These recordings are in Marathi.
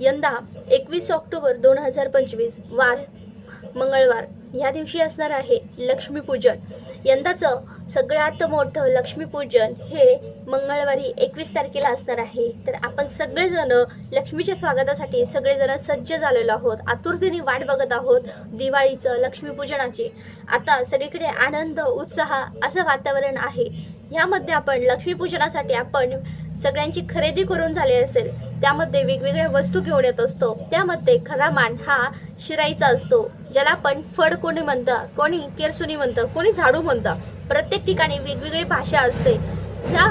यंदा एकवीस ऑक्टोबर दोन हजार पंचवीस वार मंगळवार. ह्या दिवशी असणार आहे लक्ष्मीपूजन. यंदाचं सगळ्यात मोठं लक्ष्मीपूजन हे मंगळवारी एकवीस तारखेला असणार आहे. तर आपण सगळेजण लक्ष्मीच्या स्वागतासाठी सगळेजण सज्ज झालेलो आहोत. आतुरतेने वाट बघत आहोत दिवाळीचं लक्ष्मीपूजनाची. आता सगळीकडे आनंद उत्साह असं वातावरण आहे. ह्यामध्ये आपण लक्ष्मीपूजनासाठी आपण सगळ्यांची खरेदी करून झाली असेल त्यामध्ये वेगवेगळ्या वस्तू घेऊन येत असतो. त्यामध्ये खरा मान हा शिराईचा असतो ज्याला आपण फड कोणी म्हणतं कोणी केरसुनी म्हणतं कोणी झाडू म्हणतं. प्रत्येक ठिकाणी वेगवेगळी भाषा असते. ह्या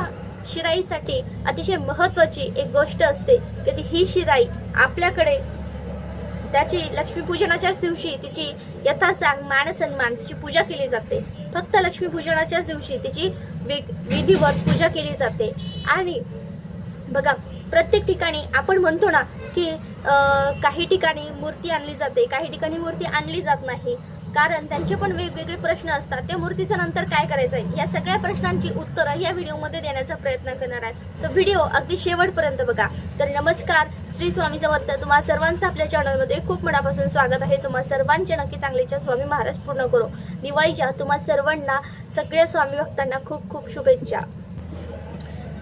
शिराईसाठी अतिशय महत्त्वाची एक गोष्ट असते की ती ही शिराई आपल्याकडे त्याची लक्ष्मीपूजनाच्याच दिवशी तिची यथासांग मान सन्मान तिची पूजा केली जाते. फक्त लक्ष्मीपूजनाच्याच दिवशी तिची वेग विधिवत पूजा केली जाते. आणि बघा प्रत्येक ठिकाणी आपण म्हणतो ना की काही ठिकाणी मूर्ती आणली जाते काही ठिकाणी मूर्ती आणली जात नाही. कारण त्यांचे पण वेगवेगळे प्रश्न असतात. त्या मूर्तीचं नंतर काय करायचं आहे या सगळ्या प्रश्नांची उत्तरं या व्हिडिओमध्ये देण्याचा प्रयत्न करणार आहे. तर व्हिडिओ अगदी शेवटपर्यंत बघा. तर नमस्कार श्री स्वामी समर्थ. तुम्हा सर्वांचं आपल्या चॅनलमध्ये खूप मनापासून स्वागत आहे. तुम्हा सर्वांचे नक्की चांगलीच्या स्वामी महाराज पूर्ण करो. दिवाळीच्या तुम्हा सर्वांना सगळ्या स्वामी भक्तांना खूप खूप शुभेच्छा.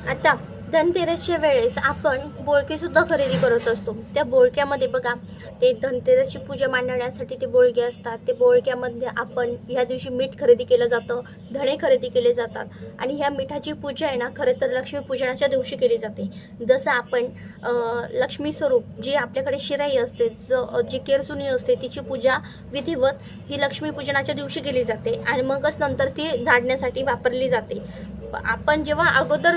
आता धनतेरसच्या वेळेस आपण बोळकेसुद्धा खरेदी करत असतो. त्या बोळक्यामध्ये बघा ते धनतेरसची पूजा मांडण्यासाठी ते बोळके असतात. ते बोळक्यामध्ये आपण ह्या दिवशी मीठ खरेदी केलं जातं धणे खरेदी केले जातात आणि ह्या मिठाची पूजा आहे ना खरं तर लक्ष्मीपूजनाच्या दिवशी केली जाते. जसं आपण लक्ष्मी स्वरूप जी आपल्याकडे शिराई असते ज जी केरसुनी असते तिची पूजा विधिवत ही लक्ष्मीपूजनाच्या दिवशी केली जाते आणि मगच नंतर ती झाडण्यासाठी वापरली जाते. आपण जेव्हा अगोदर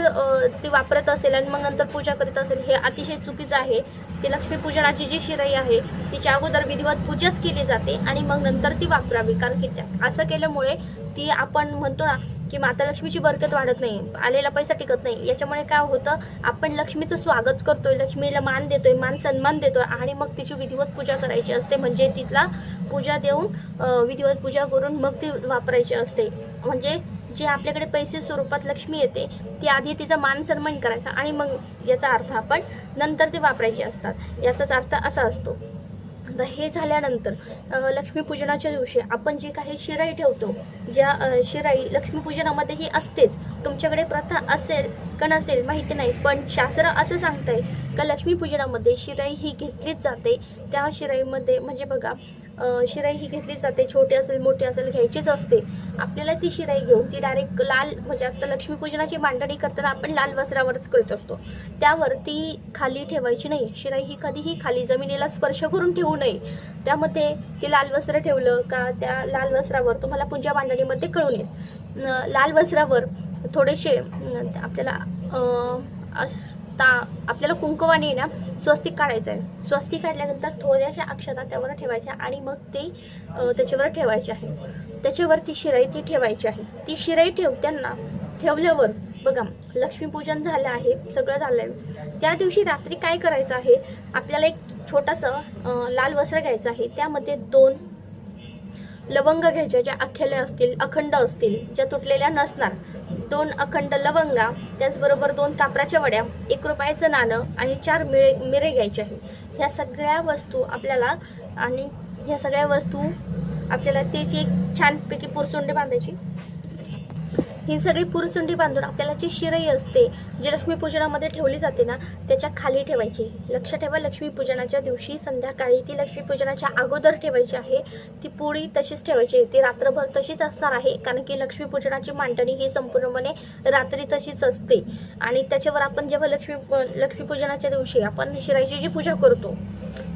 ती वापरत असेल आणि मग नंतर पूजा करीत असेल हे अतिशय चुकीचं आहे. ती लक्ष्मीपूजनाची जी शिराई आहे तिच्या अगोदर विधिवत पूजाच केली जाते आणि मग नंतर ती वापरावी. कारण की त्या- असं केल्यामुळे ती आपण म्हणतो ना की माता लक्ष्मीची बरकत वाढत नाही आलेला पैसा टिकत नाही. याच्यामुळे काय होतं आपण लक्ष्मीचं स्वागत करतोय लक्ष्मीला मान देतोय मान सन्मान देतोय आणि मग तिची विधिवत पूजा करायची असते. म्हणजे तिथला पूजा देऊन विधिवत पूजा करून मग ती वापरायची असते. म्हणजे जे आपल्याकडे पैसे स्वरूपात लक्ष्मी येते ती आधी तिचा मान सन्मान करायचा आणि मग याचा अर्थ आपण नंतर ते वापरायचे असतात. याचाच अर्थ असा असतो. आता हे झाल्यानंतर लक्ष्मीपूजनाच्या दिवशी आपण जे काही शिराई ठेवतो ज्या शिराई लक्ष्मीपूजनामध्ये ही असतेच. तुमच्याकडे प्रथा असेल का नसेल माहिती नाही पण शास्त्र असं सांगतंय का लक्ष्मीपूजनामध्ये शिराई ही घेतलीच जाते. त्या शिराईमध्ये म्हणजे बघा शिराई ही घेतलीच जाते. छोटी असेल मोठी असेल घ्यायचीच असते. आपल्याला ती शिराई घेऊन ती डायरेक्ट लाल म्हणजे आता लक्ष्मीपूजनाची मांडणी करताना आपण लाल वस्त्रावरच करत असतो. त्यावर ती खाली ठेवायची नाही. शिराई ही कधीही खाली जमिनीला स्पर्श करून ठेवू नये. त्यामध्ये ते लाल वस्त्र ठेवलं का त्या लाल वस्त्रावर तुम्हाला पूजा मांडणीमध्ये कळून येईल. लाल वस्त्रावर थोडेसे आपल्याला अश- ता आपल्याला कुंकवाने ना स्वस्तिक काढायचं आहे. स्वस्तिक काढल्यानंतर थोड्याशा अक्षता त्यावर ठेवायच्या आणि मग ते त्याच्यावर ठेवायचे आहे. त्याच्यावर ती शिराई ती ठेवायची आहे. ती शिराई ठेवताना ठेवल्यावर बघा लक्ष्मीपूजन झालं आहे सगळं झालं आहे. त्या दिवशी रात्री काय करायचं आहे? आपल्याला एक छोटासा लाल वस्त्र घ्यायचं आहे. त्यामध्ये दोन लवंग घ्यायच्या ज्या अख्याल्या असतील अखंड असतील ज्या तुटलेल्या नसणार. दोन अखंड लवंगा त्याचबरोबर दोन कापराच्या वड्या एक रुपयाचं नाणं आणि चार मिरे मिरे घ्यायचे आहे ह्या सगळ्या वस्तू आपल्याला आणि ह्या सगळ्या वस्तू आपल्याला त्याची एक छानपैकी पुरचुंडी बांधायची. ही सगळी पुरचुंडी बांधून आपल्याला जी शिरई असते जी लक्ष्मीपूजनामध्ये ठेवली जाते ना त्याच्याखाली ठेवायची. लक्ष ठेवा लक्ष्मीपूजनाच्या दिवशी संध्याकाळी ती लक्ष्मीपूजनाच्या अगोदर ठेवायची आहे. ती पोळी तशीच ठेवायची. ती रात्रभर तशीच असणार आहे कारण की लक्ष्मीपूजनाची मांडणी ही संपूर्णपणे रात्री तशीच असते. आणि त्याच्यावर आपण जेव्हा लक्ष्मी लक्ष्मीपूजनाच्या दिवशी आपण शिराईची जी पूजा करतो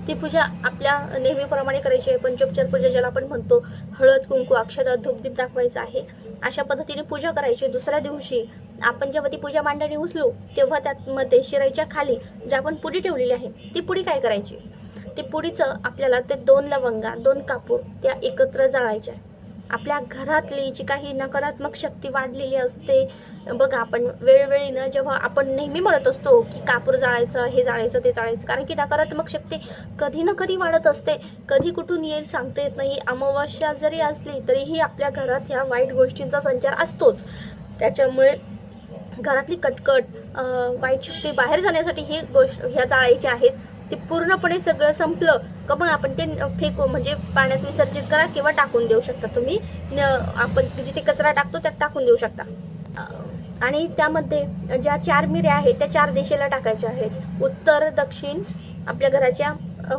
ती पूजा आपल्या नेहमीप्रमाणे करायची आहे. पंचोपचार पूजा ज्याला आपण म्हणतो हळद कुंकू अक्षता धूपदीप दाखवायचं आहे. अशा पद्धतीने पूजा करायची. दुसऱ्या दिवशी आपण जेव्हा ती पूजा मांडणी उचलू तेव्हा त्यामध्ये शिराईच्या खाली जी आपण पुडी ठेवलेली आहे ती पुडी काय करायची? ती पुडीचं आपल्याला ते दोन लवंगा दोन कापूर त्या एकत्र जाळायच्या. आपल्या घरातली जी काही नकारात्मक शक्ती वाढलेली असते बघा आपण वेळोवेळी ना जेव्हा आपण नेहमी म्हणत असतो की कापूर जाळायचं हे जाळायचं ते जाळायचं कारण की नकारात्मक शक्ती कधी ना कधी वाढत असते. कधी कुठून येईल सांगता येत नाही. अमावस्या जरी असली तरीही आपल्या घरात ह्या वाईट गोष्टींचा संचार असतोच. त्याच्यामुळे घरातली कटकट वाईट शक्ती बाहेर जाण्यासाठी ही गोष्ट ह्या जाळायच्या आहेत. ते पूर्णपणे सगळं संपलं का मग आपण ते फेकू म्हणजे पाण्यात विसर्जित करा किंवा टाकून देऊ शकता तुम्ही. न आपण जिथे कचरा टाकतो त्यात टाकून देऊ शकता. आणि त्यामध्ये ज्या चार मिऱ्या आहेत त्या चार दिशेला टाकायच्या आहेत. उत्तर दक्षिण आपल्या घराच्या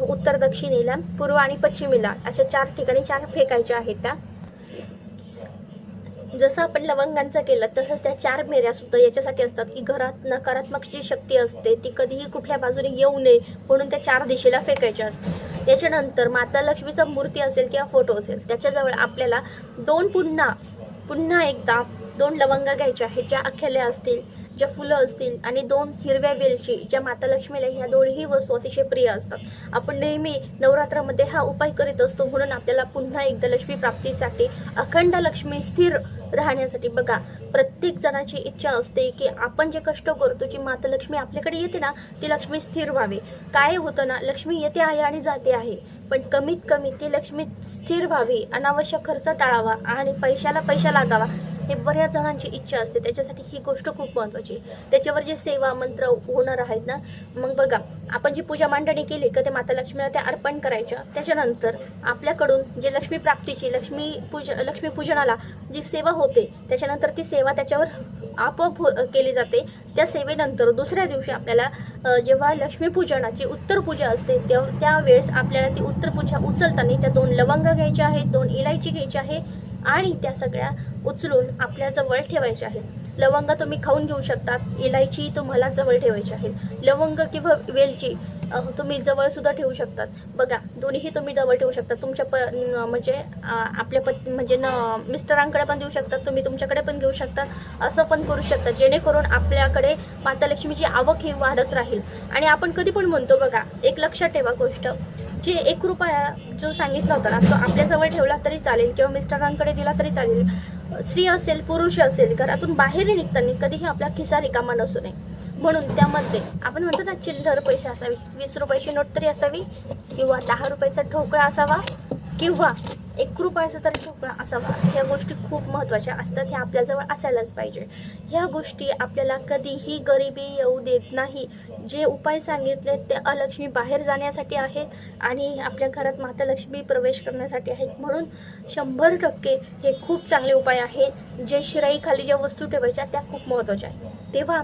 उत्तर दक्षिणेला पूर्व आणि पश्चिमेला अशा चार ठिकाणी चार फेकायच्या आहेत त्या. जसं आपण लवंगांचं केलं तसंच त्या चार मेऱ्या सुद्धा याच्यासाठी असतात की घरात नकारात्मक जी शक्ती असते ती कधीही कुठल्या बाजूने येऊ नये म्हणून त्या चार दिशेला फेकायच्या असतात. त्याच्यानंतर माता लक्ष्मीचा मूर्ती असेल किंवा फोटो असेल त्याच्याजवळ आपल्याला दोन पुन्हा पुन्हा एकदा दोन लवंगा घ्यायच्या आहेत ज्या अखेल्या असतील ज्या फुलं असतील आणि दोन हिरव्या वेलची ज्या माता लक्ष्मीला ह्या दोन्ही वस्तू अतिशय प्रिय असतात. आपण नेहमी नवरात्रामध्ये हा उपाय करीत असतो म्हणून आपल्याला पुन्हा एकदा लक्ष्मी प्राप्तीसाठी अखंड लक्ष्मी स्थिर राहण्यासाठी बघा. प्रत्येक जणाची इच्छा असते की आपण जे कष्ट करतो जी माता लक्ष्मी आपल्याकडे येते ना ती लक्ष्मी स्थिर व्हावी. काय होतं ना लक्ष्मी येते आहे आणि जाते आहे. पण कमीत कमी ती लक्ष्मी स्थिर व्हावी अनावश्यक खर्च टाळावा आणि पैशाला पैसा लागावा. हे बऱ्याच जणांची इच्छा असते. त्याच्यासाठी ही गोष्ट खूप महत्त्वाची त्याच्यावर जे सेवा मंत्र होणार आहेत ना मग बघा आपण जी पूजा मांडणी केली का ते माता लक्ष्मीला त्या अर्पण करायच्या. त्याच्यानंतर आपल्याकडून जे लक्ष्मी प्राप्तीची लक्ष्मी पूज लक्ष्मी पूजनाला जी सेवा होते त्याच्यानंतर ती सेवा त्याच्यावर आपोआप हो केली जाते. त्या सेवेनंतर दुसऱ्या दिवशी आपल्याला जेव्हा लक्ष्मीपूजनाची उत्तर पूजा असते तेव्हा त्यावेळेस आपल्याला ती उत्तर पूजा उचलताना त्या दोन लवंग घ्यायच्या आहेत दोन इलायची घ्यायची आहे आणि त्या सगळ्या उचलून आपल्या जवळ ठेवायच्या आहेत. लवंग तुम्ही खाऊन घेऊ शकतात. इलायची तुम्हाला जवळ ठेवायची आहे. लवंग किंवा वेलची तुम्ही जवळसुद्धा ठेवू शकतात. बघा दोन्हीही तुम्ही जवळ ठेवू शकता. तुमच्या प म्हणजे आपल्या पत म्हणजे न मिस्टरांकडे पण देऊ शकतात तुम्ही तुमच्याकडे पण घेऊ शकता. असं पण करू शकता. जेणेकरून आपल्याकडे माता लक्ष्मीची आवक ही वाढत राहील. आणि आपण कधी पण म्हणतो बघा एक लक्षात ठेवा गोष्ट. जे एक रुपया जो सांगितला होता ना तो आपल्याजवळ ठेवला तरी चालेल किंवा मिस्टरांकडे दिला तरी चालेल. स्त्री असेल पुरुष असेल घरातून बाहेर निघताना कधीही आपला खिसा रिकामा नसू नये. म्हणून त्यामध्ये आपण म्हणतो ना चिल्लर पैसे असावे. वीस रुपयाची नोट तरी असावी किंवा दहा रुपयाचा ठोकळा असावा किंवा एक रुपयाचा तरी ठोकळा असावा. ह्या गोष्टी खूप महत्त्वाच्या असतात. ह्या आपल्याजवळ असायलाच पाहिजे. ह्या गोष्टी आपल्याला कधीही गरिबी येऊ देत नाही. जे उपाय सांगितले ते अलक्ष्मी बाहेर जाण्यासाठी आहेत आणि आपल्या घरात माता लक्ष्मी प्रवेश करण्यासाठी आहेत. म्हणून शंभर टक्के हे खूप चांगले उपाय आहेत. जे शिराईखाली ज्या वस्तू ठेवायच्या त्या खूप महत्त्वाच्या आहेत. तेव्हा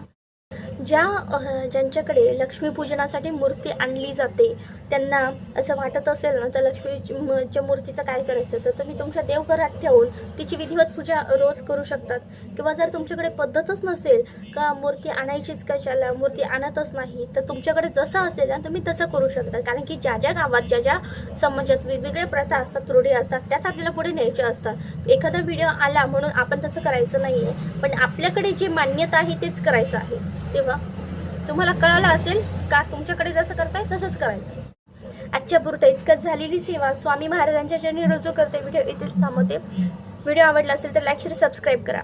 ज्या ज्यांच्याकडे लक्ष्मीपूजनासाठी मूर्ती आणली जाते त्यांना असं वाटत असेल ना तर लक्ष्मीच्या मूर्तीचं काय करायचं? तर तुम्ही तुमच्या देवघरात ठेवून तिची विधिवत पूजा रोज करू शकतात. किंवा जर तुमच्याकडे पद्धतच नसेल का मूर्ती आणायचीच कशाला मूर्ती आणतच नाही तर तुमच्याकडे जसं असेल ना तुम्ही तसं करू शकता. कारण की ज्या ज्या गावात ज्या ज्या समाजात वेगवेगळ्या प्रथा असतात रूढी असतात त्याच आपल्याला पुढे न्यायच्या असतात. एखादा व्हिडिओ आला म्हणून आपण तसं करायचं नाही आहे पण आपल्याकडे जे मान्यता आहे तेच करायचं आहे. तेव्हा तुम्हाला कळालं असेल का तुमच्याकडे जसं करताय तसंच करायचं. आजच्या पुरतं इतकंच झालेली सेवा. स्वामी महाराजांच्या चरणी रुजू करते. व्हिडिओ इथेच थांबवते. व्हिडिओ आवडला असेल तर लाईक शेअर सबस्क्राईब करा.